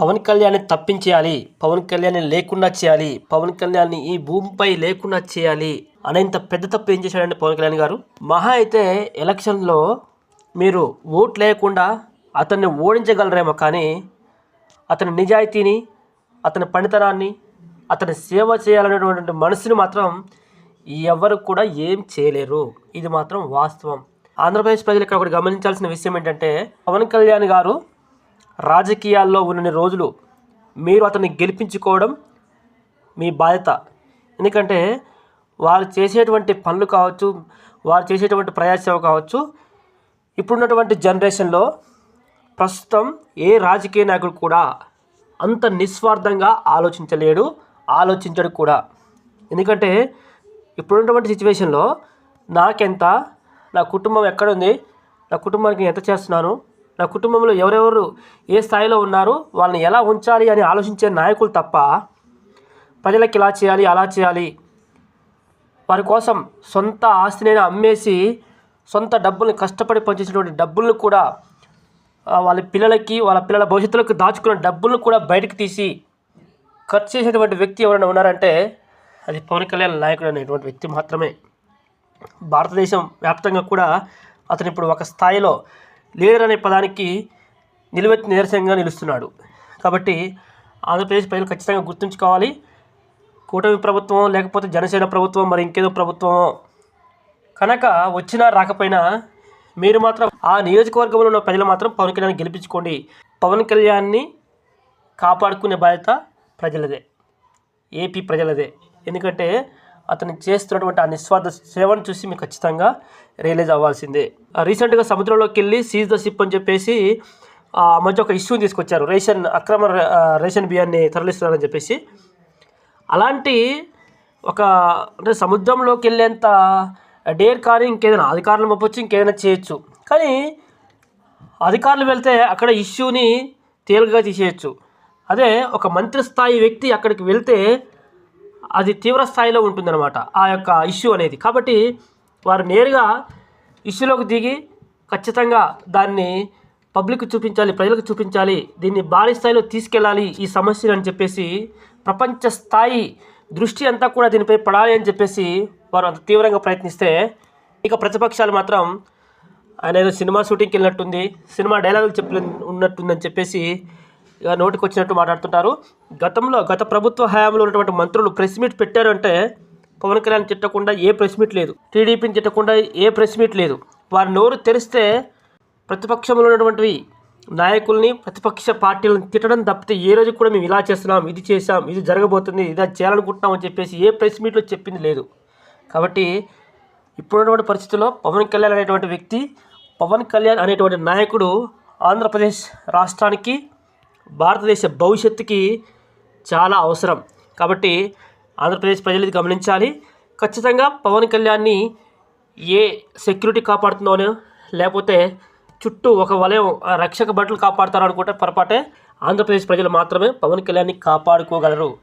పవన్ కళ్యాణ్ని తప్పించేయాలి పవన్ కళ్యాణ్ని లేకుండా చేయాలి పవన్ కళ్యాణ్ని ఈ భూమిపై లేకుండా చేయాలి అనేంత పెద్ద తప్పు ఏం చేశాడండి పవన్ కళ్యాణ్ గారు? మహా అయితే ఎలక్షన్లో మీరు ఓట్ లేకుండా అతన్ని ఓడించగలరేమో కానీ అతని నిజాయితీని అతని పనితనాన్ని అతని సేవ చేయాలనేటువంటి మనసుని మాత్రం ఎవరు కూడా ఏం చేయలేరు. ఇది మాత్రం వాస్తవం. ఆంధ్రప్రదేశ్ ప్రజలు ఇక్కడ ఒకటి గమనించాల్సిన విషయం ఏంటంటే పవన్ కళ్యాణ్ గారు రాజకీయాల్లో ఉన్నన్ని రోజులు మీరు అతన్ని గెలిపించుకోవడం మీ బాధ్యత. ఎందుకంటే వారు చేసేటువంటి పనులు కావచ్చు వారు చేసేటువంటి ప్రయాసేవ కావచ్చు ఇప్పుడున్నటువంటి జనరేషన్లో ప్రస్తుతం ఏ రాజకీయ నాయకుడు కూడా అంత నిస్వార్థంగా ఆలోచించలేడు ఆలోచించడు కూడా. ఎందుకంటే ఇప్పుడున్నటువంటి సిచ్యువేషన్లో నాకెంత నా కుటుంబం ఎక్కడుంది నా కుటుంబానికి ఎంత చేస్తున్నాను నా కుటుంబంలో ఎవరెవరు ఏ స్థాయిలో ఉన్నారు వాళ్ళని ఎలా ఉంచాలి అని ఆలోచించే నాయకులు తప్ప ప్రజలకు ఇలా చేయాలి అలా చేయాలి. వారి కోసం సొంత ఆస్తినైనా అమ్మేసి సొంత డబ్బుల్ని కష్టపడి పనిచేసినటువంటి డబ్బులను కూడా వాళ్ళ పిల్లలకి వాళ్ళ పిల్లల భవిష్యత్తులకు దాచుకున్న డబ్బులను కూడా బయటకు తీసి ఖర్చు చేసేటువంటి వ్యక్తి ఎవరైనా ఉన్నారంటే అది పవన్ కళ్యాణ్ నాయకుడు అనేటువంటి వ్యక్తి మాత్రమే. భారతదేశం వ్యాప్తంగా కూడా అతను ఇప్పుడు ఒక స్థాయిలో లీడర్ అనే పదానికి నిలువెత్తి నిదర్శనంగా నిలుస్తున్నాడు. కాబట్టి ఆంధ్రప్రదేశ్ ప్రజలు ఖచ్చితంగా గుర్తుంచుకోవాలి. కూటమి ప్రభుత్వం లేకపోతే జనసేన ప్రభుత్వం మరి ఇంకేదో ప్రభుత్వమో కనుక వచ్చినా రాకపోయినా మీరు మాత్రం ఆ నియోజకవర్గంలో ఉన్న ప్రజలు మాత్రం పవన్ కళ్యాణ్ గెలిపించుకోండి. పవన్ కళ్యాణ్ని కాపాడుకునే బాధ్యత ప్రజలదే. ఏపీ ప్రజలదే. ఎందుకంటే అతను చేస్తున్నటువంటి ఆ నిస్వార్థ సేవను చూసి మీకు ఖచ్చితంగా రియలైజ్ అవ్వాల్సిందే. ఆ రీసెంట్గా సముద్రంలోకి వెళ్ళి సీజ్ ద షిప్ అని చెప్పేసి ఆ మధ్య ఒక ఇష్యూని తీసుకొచ్చారు. రేషన్ అక్రమ రేషన్ బియ్యాన్ని తరలిస్తున్నారని చెప్పేసి. అలాంటి ఒక అంటే సముద్రంలోకి వెళ్ళేంత డేర్ కానీ ఇంకేదైనా అధికారులు పంపొచ్చు ఇంకేదైనా చేయొచ్చు. కానీ అధికారులు వెళ్తే అక్కడ ఇష్యూని తేలికగా తీసేయచ్చు. అదే ఒక మంత్రి స్థాయి వ్యక్తి అక్కడికి వెళ్తే అది తీవ్ర స్థాయిలో ఉంటుందన్నమాట ఆ యొక్క ఇష్యూ అనేది. కాబట్టి వారు నేరుగా ఇష్యూలోకి దిగి ఖచ్చితంగా దాన్ని పబ్లిక్ చూపించాలి ప్రజలకు చూపించాలి దీన్ని భారీ స్థాయిలో తీసుకెళ్ళాలి ఈ సమస్యను అని చెప్పేసి ప్రపంచ స్థాయి దృష్టి అంతా కూడా దీనిపై పడాలి అని చెప్పేసి వారు అంత తీవ్రంగా ప్రయత్నిస్తే ఇక ప్రతిపక్షాలు మాత్రం ఆయన ఏదో సినిమా షూటింగ్కి వెళ్ళినట్టుంది సినిమా డైలాగులు చెప్పి ఉన్నట్టుందని చెప్పేసి నోటికి వచ్చినట్టు మాట్లాడుతుంటారు. గతంలో గత ప్రభుత్వ హయాంలో ఉన్నటువంటి మంత్రులు ప్రెస్ మీట్ పెట్టారు అంటే పవన్ కళ్యాణ్ తిట్టకుండా ఏ ప్రెస్ మీట్ లేదు. టీడీపీని తిట్టకుండా ఏ ప్రెస్ మీట్ లేదు. వారి నోరు తెరిస్తే ప్రతిపక్షంలో ఉన్నటువంటి నాయకుల్ని ప్రతిపక్ష పార్టీలను తిట్టడం తప్పితే ఏ రోజు కూడా మేము ఇలా చేస్తున్నాం ఇది చేసాం ఇది జరగబోతుంది ఇది చేయాలనుకుంటున్నాం అని చెప్పేసి ఏ ప్రెస్ మీట్లో చెప్పింది లేదు. కాబట్టి ఇప్పుడున్నటువంటి పరిస్థితుల్లో పవన్ కళ్యాణ్ అనేటువంటి వ్యక్తి పవన్ కళ్యాణ్ అనేటువంటి నాయకుడు ఆంధ్రప్రదేశ్ రాష్ట్రానికి భారతదేశ భవిష్యత్తుకి చాలా అవసరం. కాబట్టి ఆంధ్రప్రదేశ్ ప్రజలు ఇది గమనించాలి. ఖచ్చితంగా పవన్ కళ్యాణ్ని ఏ సెక్యూరిటీ కాపాడుతుందోనో లేకపోతే చుట్టూ ఒక వలయం రక్షక బట్టలు కాపాడుతారు అనుకుంటే పొరపాటే ఆంధ్రప్రదేశ్ ప్రజలు మాత్రమే పవన్ కళ్యాణ్ని కాపాడుకోగలరు.